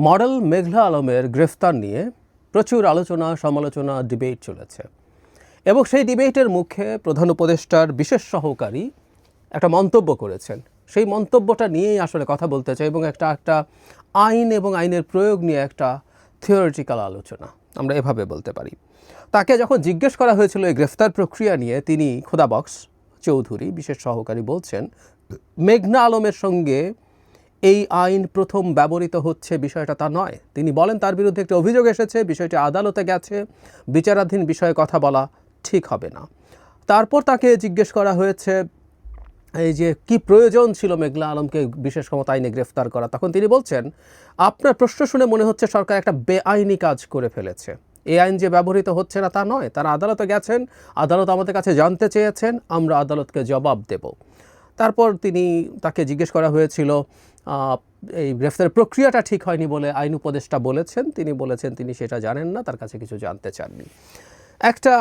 Model মেঘলা আলমের গ্রেফতার নিয়ে প্রচুর আলোচনা, সমালোচনা, ডিবেট চলেছে। এবং সেই ডিবেটের মুখে প্রধান উপদেষ্টার বিশেষ সহকারী একটা মন্তব্য করেছেন। সেই মন্তব্যটা নিয়েই আসলে কথা বলতে চাই এবং একটা একটা আইন এবং আইনের প্রয়োগ নিয়ে একটা থিওরিটিক্যাল আলোচনা। আমরা এভাবে বলতে পারি। তাকে যখন জিজ্ঞেস করা হয়েছিল এই গ্রেফতার প্রক্রিয়া নিয়ে, তিনি খোদাবক্স চৌধুরী বিশেষ সহকারী বলছেন, মেঘনা আলমের সঙ্গে এই আইন প্রথম ব্যবহৃত হচ্ছে, বিষয়টা তা নয়। তিনি বলেন, তার বিরুদ্ধে একটি অভিযোগ এসেছে, বিষয়টি আদালতে গেছে, বিচারাধীন বিষয়ে কথা বলা ঠিক হবে না। তারপর তাকে জিজ্ঞেস করা হয়েছে, এই যে কি প্রয়োজন ছিল মেঘলা আলমকে, বিশেষ ক্ষমতা আইনে গ্রেফতার করা? তখন তিনি বলছেন, আপনার প্রশ্ন শুনে মনে হচ্ছে সরকার একটা বেআইনি কাজ করে ফেলেছে। এই আইন যে ব্যবহৃত হচ্ছে না তা নয়, তারা আদালতে গেছেন, আদালত আমাদের কাছে জানতে চেয়েছেন, আমরা আদালতকে জবাব দেব। তারপর তিনি তাকে জিজ্ঞেস করা হয়েছিল এই গ্রেফতারের প্রক্রিয়াটা ঠিক হয়নি বলে আইন উপদেষ্টা বলেছেন। তিনি বলেছেন তিনি সেটা জানেন না, তার কাছে কিছু জানতে চাননি। একটা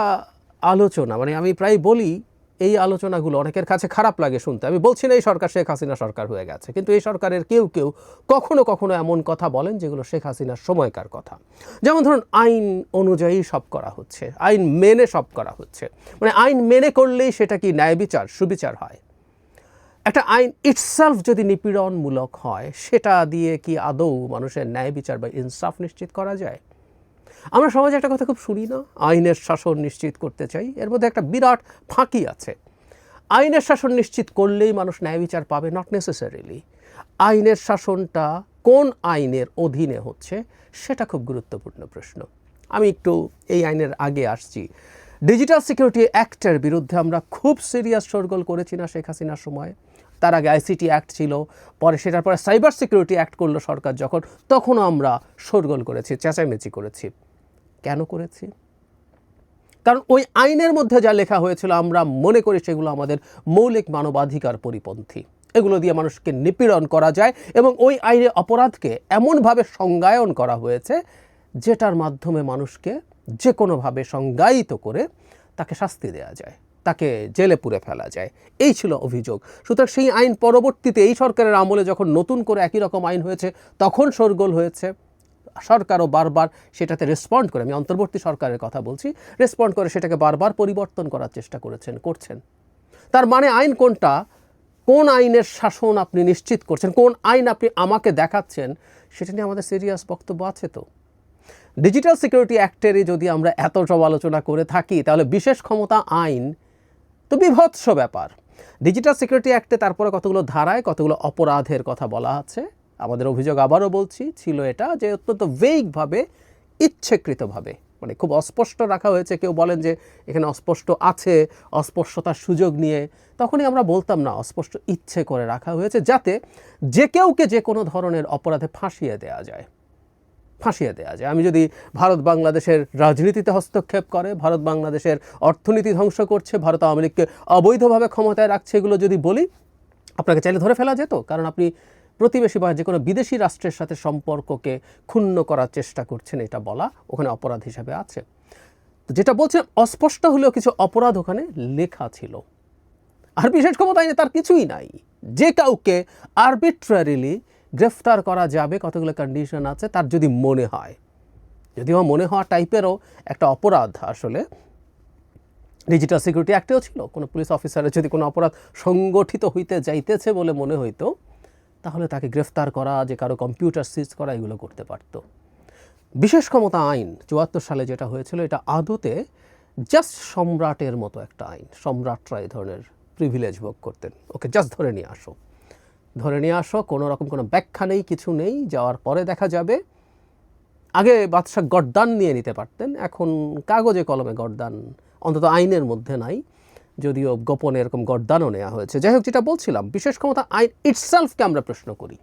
আলোচনা মানে আমি প্রায় বলি, এই আলোচনাগুলো অনেকের কাছে খারাপ লাগে শুনতে। আমি বলছি না এই সরকার শেখ হাসিনা সরকার হয়ে গেছে, কিন্তু এই সরকারের কেউ কেউ কখনো কখনো এমন কথা বলেন যেগুলো শেখ হাসিনার সময়কার কথা। যেমন ধরুন, আইন অনুযায়ী সব করা হচ্ছে, আইন মেনে সব করা হচ্ছে। মানে আইন মেনে করলেই সেটা কি ন্যায় বিচার, সুবিচার হয়? একটা আইন ইটসেলফ যদি নিপীড়নমূলক হয়, সেটা দিয়ে কি আদৌ মানুষের ন্যায় বিচার বা ইনসাফ নিশ্চিত করা যায়? আমরা সমাজে একটা কথা খুব শুনি না, আইনের শাসন নিশ্চিত করতে চাই, এর মধ্যে একটা বিরাট ফাঁকি আছে। আইনের শাসন নিশ্চিত করলেই মানুষ ন্যায় বিচার পাবে নট নেসেসারিলি আইনের শাসনটা কোন আইনের অধীনে হচ্ছে, সেটা খুব গুরুত্বপূর্ণ প্রশ্ন। আমি একটু এই আইনের আগে আসছি। ডিজিটাল সিকিউরিটি অ্যাক্টের বিরুদ্ধে আমরা খুব সিরিয়াস সরগোল করেছি না শেখ হাসিনার সময়। তার আগে আইসিটি অ্যাক্ট ছিল, পরে সেটার পরে সাইবার সিকিউরিটি অ্যাক্ট করল সরকার যখন, তখনও আমরা সরগোল করেছি, চেঁচামেচি করেছি। কেন করেছি? কারণ ওই আইনের মধ্যে যা লেখা হয়েছিল, আমরা মনে করি সেগুলো আমাদের মৌলিক মানবাধিকার পরিপন্থী। এগুলো দিয়ে মানুষকে নিপীড়ন করা যায় এবং ওই আইনে অপরাধকে এমনভাবে সংজ্ঞায়ন করা হয়েছে, যেটার মাধ্যমে মানুষকে যে কোনোভাবে সংজ্ঞায়িত করে তাকে শাস্তি দেওয়া যায়। তাকে জেলে পুরে ফেলা যায়। এই ছিল অভিযোগ। সুতরাং সেই আইন পরবর্তীতে এই সরকারের আমলে যখন নতুন করে একই রকম আইন হয়েছে, তখন শোরগোল হয়েছে। সরকারও বারবার সেটাতে রেসপন্ড করে। আমি অন্তর্বর্তী সরকারের কথা বলছি রেসপন্ড করে সেটাকে বারবার পরিবর্তন করার চেষ্টা করেছেন, করছেন। তার মানে আইন কোনটা? কোন আইনের শাসন আপনি নিশ্চিত করছেন? কোন আইন আপনি আমাকে দেখাচ্ছেন? সেটা নিয়ে আমাদের সিরিয়াস বক্তব্য আছে তো। ডিজিটাল সিকিউরিটি অ্যাক্টেরই যদি আমরা এত সব আলোচনা করে থাকি, তাহলে বিশেষ ক্ষমতা আইন তো বিভৎস ব্যাপার। ডিজিটাল সিকিউরিটি অ্যাক্টে তারপরে কতগুলো ধারায়, কতগুলো অপরাধের কথা বলা আছে, আমাদের অভিযোগ আবারও বলছি, ছিল এটা যে অত্যন্ত ভেগভাবে ইচ্ছেকৃতভাবে মানে খুব অস্পষ্ট রাখা হয়েছে। কেউ বলেন যে এখানে অস্পষ্ট আছে, অস্পষ্টতার সুযোগ নিয়ে, তখনই আমরা বলতাম না, অস্পষ্ট ইচ্ছে করে রাখা হয়েছে যাতে যে কেউকে যে কোনো ধরনের অপরাধে ফাঁসিয়ে দেওয়া যায়। ফাঁসিয়ে দেওয়া যায়। আমি যদি ভারত বাংলাদেশের রাজনীতিতে হস্তক্ষেপ করে, ভারত বাংলাদেশের অর্থনীতি ধ্বংস করছে, ভারত আওয়ামী লীগকে অবৈধভাবে ক্ষমতায় রাখছে এগুলো যদি বলি, আপনাকে চাইলে ধরে ফেলা যেত। কারণ আপনি প্রতিবেশী বা যে কোনো বিদেশি রাষ্ট্রের সাথে সম্পর্ককে ক্ষুণ্ণ করার চেষ্টা করছেন, এটা বলা ওখানে অপরাধ হিসাবে আছে। তো যেটা বলছেন অস্পষ্ট হলেও কিছু অপরাধ ওখানে লেখা ছিল। আর বিশেষ ক্ষমতা আইনে তার কিছুই নাই। যে কাউকে আরবিট্রারিলি গ্রেফতার করা যাবে, কতগুলো কন্ডিশন আছে তার যদি মনে হয়। যদিও মনে হওয়া টাইপেরও একটা অপরাধ আসলে ডিজিটাল সিকিউরিটি অ্যাক্টেও ছিল, কোনো পুলিশ অফিসারের যদি কোনো অপরাধ সংগঠিত হইতে যাইতেছে বলে মনে হইতো, তাহলে তাকে গ্রেফতার করা, যে কারও কম্পিউটার সিজ করা, এগুলো করতে পারত। বিশেষ ক্ষমতা আইন, চুয়াত্তর সালে যেটা হয়েছিল, এটা আদতে জাস্ট সম্রাটের মতো একটা আইন, সম্রাটরা এই ধরনের প্রিভিলেজ ভোগ করতেন। ওকে জাস্ট ধরে নিয়ে আসো। ধরে নিয়ে আসো, কোনো রকম কোনো ব্যাখ্যা নেই, কিছু নেই, যাওয়ার পরে দেখা যাবে। আগে বাদশাহ গড্দান নিয়ে নিতে পারতেন, এখন কাগজে কলমে গড্দান অন্তত আইনের মধ্যে নাই, যদিও গোপনে এরকম গড্দানও নেওয়া হয়েছে। যাই হোক, যেটা বলছিলাম, বিশেষ ক্ষমতা আইন ইটসেলফকে আমরা প্রশ্ন করি।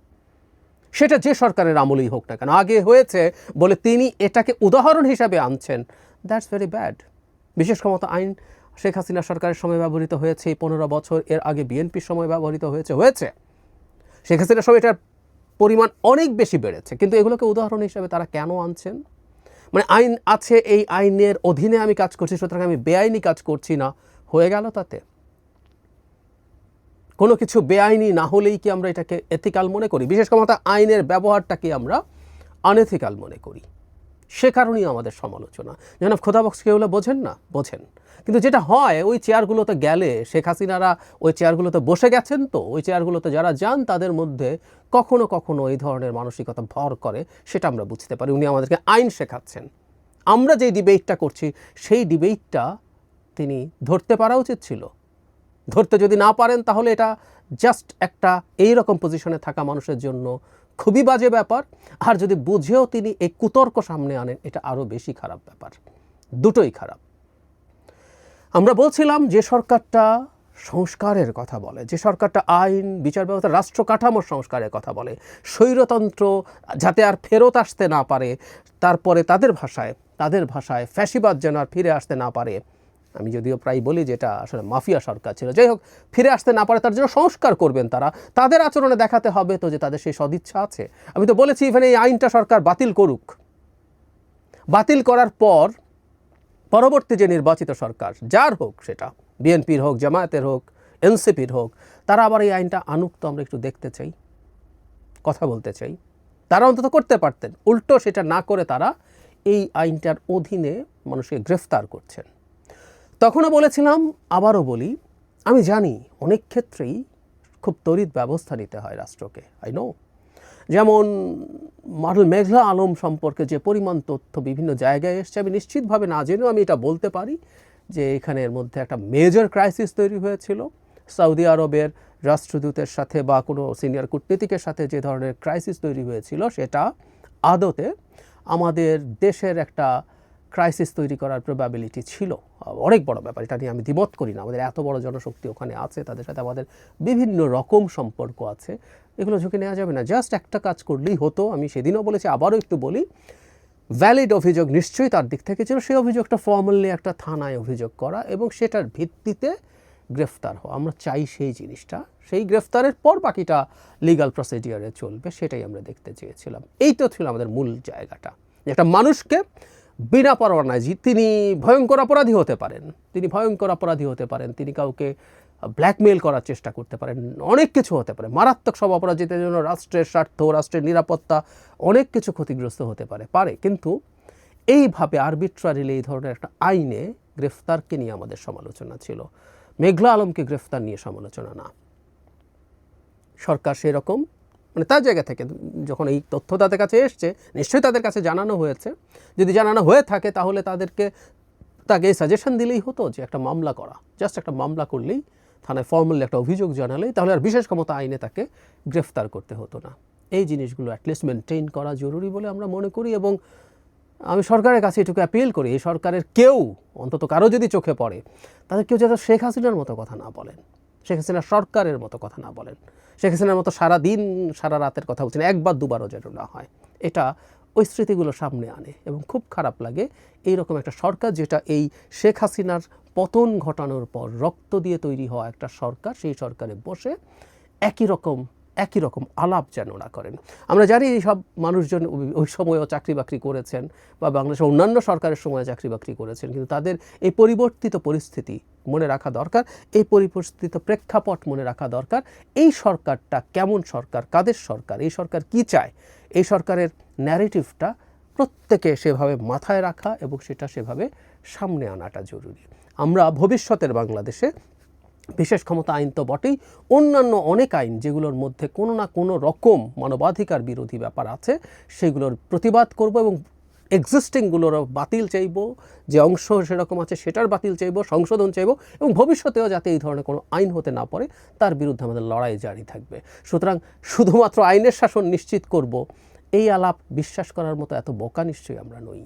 সেটা যে সরকারের আমলেই হোক না কেন, আগে হয়েছে বলে তিনি এটাকে উদাহরণ হিসাবে আনছেন। দ্যাটস ভেরি ব্যাড বিশেষ ক্ষমতা আইন, শেখ হাসিনা সরকারের সময় ব্যবহৃত হয়েছে, এই পনেরো বছর এর আগে বিএনপির সময় ব্যবহৃত হয়েছে হয়েছে। শেখ সময় এটার পরিমাণ অনেক বেশি বেড়েছে। কিন্তু এগুলোকে উদাহরণ হিসাবে তারা কেন আনছেন? মানে আইন আছে, এই আইনের অধীনে আমি কাজ করছি, সুতরাং আমি বেআইনি কাজ করছি না। হয়ে গেল তাতে। কোনো কিছু বেআইনি না হলেই কি আমরা এটাকে এথিক্যাল মনে করি? বিশেষ ক্ষমতা আইনের ব্যবহারটাকে আমরা আনএথিক্যাল মনে করি। সে কারণেই আমাদের সমালোচনা। যেন খোদাবক্স কেউ বোঝেন না? বোঝেন। কিন্তু যেটা হয়, ওই চেয়ারগুলোতে গেলে শেখ হাসিনারা ওই চেয়ারগুলোতে বসে গেছেন তো, ওই চেয়ারগুলোতে যারা যান তাদের মধ্যে কখনো কখনো এই ধরনের মানসিকতা ভর করে, সেটা আমরা বুঝতে পারি। উনি আমাদেরকে আইন শেখাচ্ছেন। আমরা যেই ডিবেটটা করছি, সেই ডিবেটটা তিনি ধরতে পারা উচিত ছিল। ধরতে যদি না পারেন, তাহলে এটা জাস্ট একটা এই রকম পজিশনে থাকা মানুষের জন্য খুবই বাজে ব্যাপার। আর যদি বুঝেও তিনি এই কুতর্ক সামনে আনেন, এটা আরও বেশি খারাপ ব্যাপার। দুটোই খারাপ। আমরা বলছিলাম যে সরকারটা সংস্কারের কথা বলে, যে সরকারটা আইন, বিচার ব্যবস্থা, রাষ্ট্র কাঠামোর সংস্কারের কথা বলে। স্বৈরতন্ত্র যাতে আর ফেরত আসতে না পারে, তারপরে তাদের ভাষায় তাদের ভাষায় ফ্যাসিবাদ যেন আর ফিরে আসতে না পারে আমি যদিও প্রায় বলি যেটা আসলে মাফিয়া সরকার ছিল। যাই হোক, ফিরে আসতে না পারে তার জন্য সংস্কার করবেন তারা। তাদের আচরণে দেখাতে হবে তো যে তাদের সেই সদিচ্ছা আছে। আমি তো বলেছি ইভেন এই আইনটা সরকার বাতিল করুক। বাতিল করার পর পরবর্তী যে নির্বাচিত সরকার, যার হোক সেটা, বিএনপির হোক, জামায়াতের হোক, এনসিপির হোক, তারা আবার এই আইনটা আনুক তো আমরা একটু দেখতে চাই, কথা বলতে চাই। তারা অন্তত করতে পারতেন। উল্টো সেটা না করে তারা এই আইনটার অধীনে মানুষকে গ্রেফতার করছেন। তখনও বলেছিলাম, আবারও বলি, আমি জানি অনেক ক্ষেত্রেই খুব তড়িৎ ব্যবস্থা নিতে হয় রাষ্ট্রকে আই নো যেমন মডেল মেঘলা আলম সম্পর্কে যে পরিমাণ তথ্য বিভিন্ন জায়গায় এসছে, আমি নিশ্চিতভাবে না জেনেও আমি এটা বলতে পারি যে এখানের মধ্যে একটা মেজর ক্রাইসিস তৈরি হয়েছিল। সৌদি আরবের রাষ্ট্রদূতের সাথে বা কোনো সিনিয়র কূটনীতিকের সাথে যে ধরনের ক্রাইসিস তৈরি হয়েছিল, সেটা আদতে আমাদের দেশের একটা ক্রাইসিস তৈরি করার প্রবাবিলিটি ছিল। অনেক বড় ব্যাপার, এটা নিয়ে আমি দ্বিমত করি না। আমাদের এত বড় জনশক্তি ওখানে আছে, তাদের সাথে আমাদের বিভিন্ন রকম সম্পর্ক আছে। এগুলো ঝুঁকি নেওয়া যাবে না। জাস্ট একটা কাজ করলেই হতো। আমি সেদিনও বলেছি, আবারও একটু বলি ভ্যালিড অভিযোগ নিশ্চয়ই তার দিক থেকে ছিল। সেই অভিযোগটা ফর্মালি একটা থানায় অভিযোগ করা এবং সেটার ভিত্তিতে গ্রেফতার হওয়া। আমরা চাই সেই জিনিসটা। সেই গ্রেফতারের পর বাকিটা লিগাল প্রসিডিয়ারে চলবে, সেটাই আমরা দেখতে চেয়েছিলাম। এই তো ছিল আমাদের মূল জায়গাটা। একটা মানুষকে বিনা পরোয়ানায় তিনি ভয়ঙ্কর অপরাধী হতে পারেন। তিনি ভয়ঙ্কর অপরাধী হতে পারেন। তিনি কাউকে ব্ল্যাকমেল করার চেষ্টা করতে পারেন। অনেক কিছু হতে পারে। মারাত্মক সব অপরাধীদের জন্য রাষ্ট্রের স্বার্থ, রাষ্ট্রের নিরাপত্তা অনেক কিছু ক্ষতিগ্রস্ত হতে পারে পারে। কিন্তু এইভাবে আরবিট্রারিলি এই ধরনের একটা আইনে গ্রেফতারকে নিয়ে আমাদের সমালোচনা ছিল। মেঘলা আলমকে গ্রেফতার নিয়ে সমালোচনা না। সরকার সেরকম মানে তার জায়গা থেকে, যখন এই তথ্য তাদের কাছে এসছে, নিশ্চয়ই তাদের কাছে জানানো হয়েছে। যদি জানানো হয়ে থাকে, তাহলে তাদেরকে, তাকে সাজেশন দিলেই হতো যে একটা মামলা করা। জাস্ট একটা মামলা করলেই, থানায় ফর্মালি একটা অভিযোগ জানালেই, তাহলে আর বিশেষ ক্ষমতা আইনে তাকে গ্রেফতার করতে হতো না। এই জিনিসগুলো অ্যাটলিস্ট মেনটেন করা জরুরি বলে আমরা মনে করি এবং আমি সরকারের কাছে এটুকু অ্যাপিল করি। এই সরকারের কেউ, অন্তত কারও যদি চোখে পড়ে, তাদের কেউ যাতে শেখ হাসিনার মতো কথা না বলেন। শেখ হাসিনা সরকারের মতো কথা না বলেন। শেখ হাসিনার মতো সারা দিন, সারা রাতের কথা বলছেন একবার দুবারও যেন না হয়। এটা ওই স্মৃতিগুলো সামনে আনে এবং খুব খারাপ লাগে এই রকম একটা সরকার যেটা এই শেখ হাসিনার পতন ঘটানোর পর রক্ত দিয়ে তৈরি হওয়া একটা সরকার, সেই সরকারে বসে একই রকম একই রকম আলাপ যেন না করেন। আমরা জানি এই সব মানুষজন ওই- সময়ও চাকরি বাকরি করেছেন বা বাংলাদেশের অন্যান্য সরকারের সময় চাকরি বাকরি করেছেন, কিন্তু তাদের এই পরিবর্তিত পরিস্থিতি মনে রাখা দরকার, এই পরিবর্তিত প্রেক্ষাপট মনে রাখা দরকার, এই সরকারটা কেমন সরকার, কাদের সরকার, এই সরকার কি চায়, এই সরকারের ন্যারেটিভটা প্রত্যেকে সেভাবে মাথায় রাখা এবং সেটা সেভাবে সামনে আনাটা জরুরি। আমরা ভবিষ্যতের বাংলাদেশে বিশেষ ক্ষমতা আইন তো বটেই। অন্যান্য অনেক আইন যেগুলোর মধ্যে কোনো না কোনো রকম মানবাধিকার বিরোধী ব্যাপার আছে, সেগুলোর প্রতিবাদ করব এবং এক্সিস্টিংগুলোরও বাতিল চাইব, যে অংশ সেরকম আছে সেটার বাতিল চাইব, সংশোধন চাইব এবং ভবিষ্যতেও যাতে এই ধরনের কোনো আইন হতে না পারে, তার বিরুদ্ধে আমাদের লড়াই জারি থাকবে। সুতরাং শুধুমাত্র আইনের শাসন নিশ্চিত করব, এই আলাপ বিশ্বাস করার মতো এত বোকা নিশ্চয়ই আমরা নই।